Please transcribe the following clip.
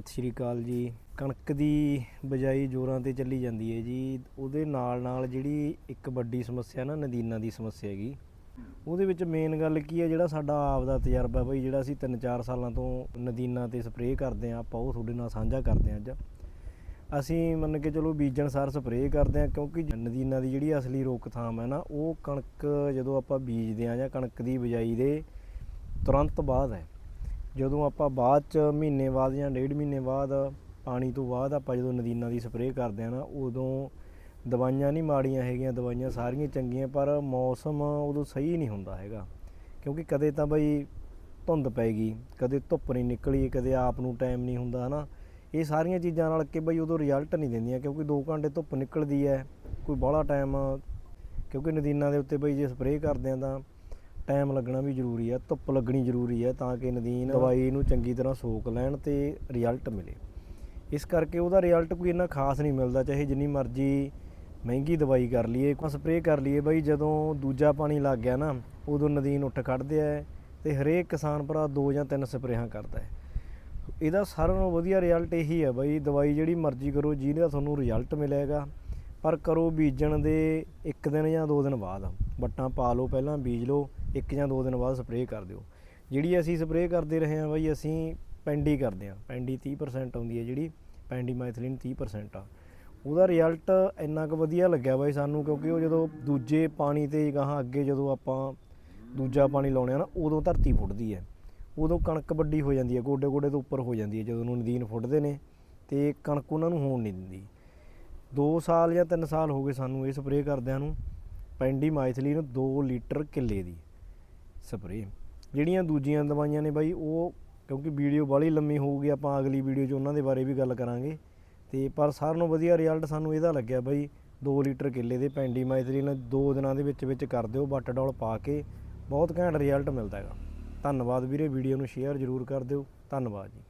ਸਤਿ ਸ਼੍ਰੀ ਅਕਾਲ ਜੀ। ਕਣਕ ਦੀ ਬਜਾਈ ਜੋਰਾਂ ਤੇ ਚੱਲੀ ਜਾਂਦੀ ਹੈ ਜੀ। ਉਹਦੇ ਨਾਲ ਨਾਲ ਜਿਹੜੀ ਇੱਕ ਵੱਡੀ ਸਮੱਸਿਆ ਨਾ, ਨਦੀਨਾਂ ਦੀ ਸਮੱਸਿਆ ਹੈਗੀ। ਉਹਦੇ ਵਿੱਚ ਮੇਨ ਗੱਲ ਕੀ ਹੈ, ਜਿਹੜਾ ਸਾਡਾ ਆਪ ਦਾ ਤਜਰਬਾ ਬਈ, ਜਿਹੜਾ ਅਸੀਂ 3-4 ਸਾਲਾਂ ਤੋਂ ਨਦੀਨਾਂ ਤੇ ਸਪਰੇਅ ਕਰਦੇ ਆਂ ਆਪਾਂ ਉਹ ਤੁਹਾਡੇ ਨਾਲ ਸਾਂਝਾ ਕਰਦੇ ਆਂ ਅੱਜ। ਅਸੀਂ ਮੰਨ ਕੇ ਚਲੋ ਬੀਜਣ ਸਾਰ ਸਪਰੇਅ ਕਰਦੇ ਆਂ ਕਿਉਂਕਿ ਨਦੀਨਾਂ ਦੀ ਜਿਹੜੀ ਅਸਲੀ ਰੋਕਥਾਮ ਹੈ ਨਾ, ਉਹ ਕਣਕ ਜਦੋਂ ਆਪਾਂ ਬੀਜਦੇ ਆਂ ਜਾਂ ਕਣਕ ਦੀ ਬਜਾਈ ਦੇ ਤੁਰੰਤ ਬਾਅਦ ਹੈ। ਜਦੋਂ ਆਪਾਂ ਬਾਅਦ ਚ ਮਹੀਨੇ ਬਾਅਦ ਜਾਂ ਡੇਢ ਮਹੀਨੇ ਬਾਅਦ ਪਾਣੀ ਤੋਂ ਬਾਅਦ ਆਪਾਂ ਜਦੋਂ ਨਦੀਨਾਂ ਦੀ ਸਪਰੇਅ ਕਰਦੇ ਆ ਨਾ, ਉਦੋਂ ਦਵਾਈਆਂ ਨਹੀਂ ਮਾੜੀਆਂ ਹੈਗੀਆਂ, ਦਵਾਈਆਂ ਸਾਰੀਆਂ ਚੰਗੀਆਂ, ਪਰ ਮੌਸਮ ਉਦੋਂ ਸਹੀ ਨਹੀਂ ਹੁੰਦਾ ਹੈਗਾ। ਕਿਉਂਕਿ ਕਦੇ ਤਾਂ ਬਈ ਧੁੰਦ ਪੈ ਗਈ ਕਦੇ ਧੁੱਪ ਨਹੀਂ ਨਿਕਲੀ, ਕਦੇ ਆਪ ਨੂੰ ਟਾਈਮ ਨਹੀਂ ਹੁੰਦਾ, ਹਨਾ। ਇਹ ਸਾਰੀਆਂ ਚੀਜ਼ਾਂ ਨਾਲ ਕਿ ਬਈ ਉਦੋਂ ਰਿਜ਼ਲਟ ਨਹੀਂ ਦਿੰਦੀਆਂ, ਕਿਉਂਕਿ 2 ਘੰਟੇ ਧੁੱਪ ਨਿਕਲਦੀ ਹੈ, ਕੋਈ ਬਾਹਲਾ ਟਾਈਮ ਕਿਉਂਕਿ ਨਦੀਨਾਂ ਦੇ ਉੱਤੇ ਬਈ ਜੇ ਸਪਰੇਅ ਕਰਦੇ ਆ ਤਾਂ ਟਾਈਮ ਲੱਗਣਾ ਵੀ ਜ਼ਰੂਰੀ ਹੈ ਧੁੱਪ ਲੱਗਣੀ ਜ਼ਰੂਰੀ ਹੈ ਤਾਂ ਕਿ ਨਦੀਨ ਦਵਾਈ ਨੂੰ ਚੰਗੀ ਤਰ੍ਹਾਂ ਸੋਕ ਲੈਣ ਤੇ ਰਿਜ਼ਲਟ ਮਿਲੇ। ਇਸ ਕਰਕੇ ਉਹਦਾ ਰਿਜ਼ਲਟ ਕੋਈ ਇੰਨਾ ਖਾਸ ਨਹੀਂ ਮਿਲਦਾ ਚਾਹੇ ਜਿੰਨੀ ਮਰਜ਼ੀ ਮਹਿੰਗੀ ਦਵਾਈ ਕਰ ਲਈਏ ਕੋਈ ਸਪਰੇਅ ਕਰ ਲਈਏ ਬਈ ਜਦੋਂ ਦੂਜਾ ਪਾਣੀ ਲੱਗ ਗਿਆ ਨਾ ਉਦੋਂ ਨਦੀਨ ਉੱਠ ਖੜਦੇ ਆ ਤੇ ਹਰੇਕ ਕਿਸਾਨ ਭਰਾ ਦੋ ਜਾਂ ਤਿੰਨ ਸਪਰੇਹਾਂ ਕਰਦਾ ਹੈ। ਇਹਦਾ ਸਾਰਿਆਂ ਨਾਲੋਂ ਵਧੀਆ ਰਿਜ਼ਲਟ ਇਹੀ ਹੈ ਬਈ ਦਵਾਈ ਜਿਹੜੀ ਮਰਜ਼ੀ ਕਰੋ ਜਿਹਦਾ ਤੁਹਾਨੂੰ ਰਿਜ਼ਲਟ ਮਿਲੇਗਾ ਪਰ ਕਰੋ ਬੀਜਣ ਦੇ ਇੱਕ ਦਿਨ ਜਾਂ ਦੋ ਦਿਨ ਬਾਅਦ। ਵੱਟਾਂ ਪਾ ਲਓ ਪਹਿਲਾਂ ਬੀਜ ਲਓ ਇੱਕ ਜਾਂ ਦੋ ਦਿਨ ਬਾਅਦ ਸਪਰੇਅ ਕਰ ਦਿਓ। ਜਿਹੜੀ ਅਸੀਂ ਸਪਰੇਅ ਕਰਦੇ ਰਹੇ ਹਾਂ ਬਾਈ, ਅਸੀਂ ਪੈਂਡੀ ਕਰਦੇ ਹਾਂ। ਪੈਂਡੀ 30% ਆਉਂਦੀ ਹੈ ਜਿਹੜੀ, ਪੈਂਡੀ ਮਾਈਥਲਿਨ 30% ਆ। ਉਹਦਾ ਰਿਜ਼ਲਟ ਇੰਨਾ ਕੁ ਵਧੀਆ ਲੱਗਿਆ ਬਾਈ ਸਾਨੂੰ, ਕਿਉਂਕਿ ਉਹ ਜਦੋਂ ਦੂਜੇ ਪਾਣੀ ਤੇ ਗਾਹਾਂ ਅੱਗੇ ਜਦੋਂ ਆਪਾਂ ਦੂਜਾ ਪਾਣੀ ਲਾਉਣੇ ਆ ਨਾ, ਉਦੋਂ ਧਰਤੀ ਫੁੱਟਦੀ ਹੈ। ਉਦੋਂ ਕਣਕ ਵੱਡੀ ਹੋ ਜਾਂਦੀ ਹੈ ਗੋਡੇ ਗੋਡੇ ਤੋਂ ਉੱਪਰ ਹੋ ਜਾਂਦੀ ਹੈ, ਜਦੋਂ ਉਹਨੂੰ ਨਦੀਨ ਫੁੱਟਦੇ ਨੇ ਤੇ ਕਣਕ ਉਹਨਾਂ ਨੂੰ ਹੋਣ ਨਹੀਂ ਦਿੰਦੀ। 2 ਸਾਲ ਜਾਂ 3 ਸਾਲ ਹੋ ਗਏ ਸਾਨੂੰ ਇਹ ਸਪਰੇਅ ਕਰਦਿਆਂ ਨੂੰ, ਪੈਂਡੀ ਮਾਈਥਲੀਨ 2 ਲੀਟਰ ਕਿੱਲੇ ਦੀ। ਸਪਰੇਅ ਜਿਹੜੀਆਂ ਦੂਜੀਆਂ ਦਵਾਈਆਂ ਨੇ ਬਾਈ, ਉਹ ਕਿਉਂਕਿ ਵੀਡੀਓ ਬਾਹਲੀ ਲੰਮੀ ਹੋਊਗੀ, ਆਪਾਂ ਅਗਲੀ ਵੀਡੀਓ 'ਚ ਉਹਨਾਂ ਦੇ ਬਾਰੇ ਵੀ ਗੱਲ ਕਰਾਂਗੇ। ਤੇ ਪਰ ਸਾਰਿਆਂ ਨੂੰ ਵਧੀਆ ਰਿਜ਼ਲਟ ਸਾਨੂੰ ਇਹਦਾ ਲੱਗਿਆ ਬਾਈ 2 ਲੀਟਰ ਕਿੱਲੇ ਦੇ ਪੈਂਡੀਮਾਈਥਰੀਨ 2 ਦਿਨਾਂ ਦੇ ਵਿੱਚ ਵਿੱਚ ਕਰ ਦਿਓ ਬੱਟਡੋਲ ਪਾ ਕੇ। ਬਹੁਤ ਘੈਂਟ ਰਿਜ਼ਲਟ ਮਿਲਦਾ ਹੈਗਾ। ਧੰਨਵਾਦ ਵੀਰੇ, ਵੀਡੀਓ ਨੂੰ ਸ਼ੇਅਰ ਜ਼ਰੂਰ ਕਰ ਦਿਓ। ਧੰਨਵਾਦ ਜੀ।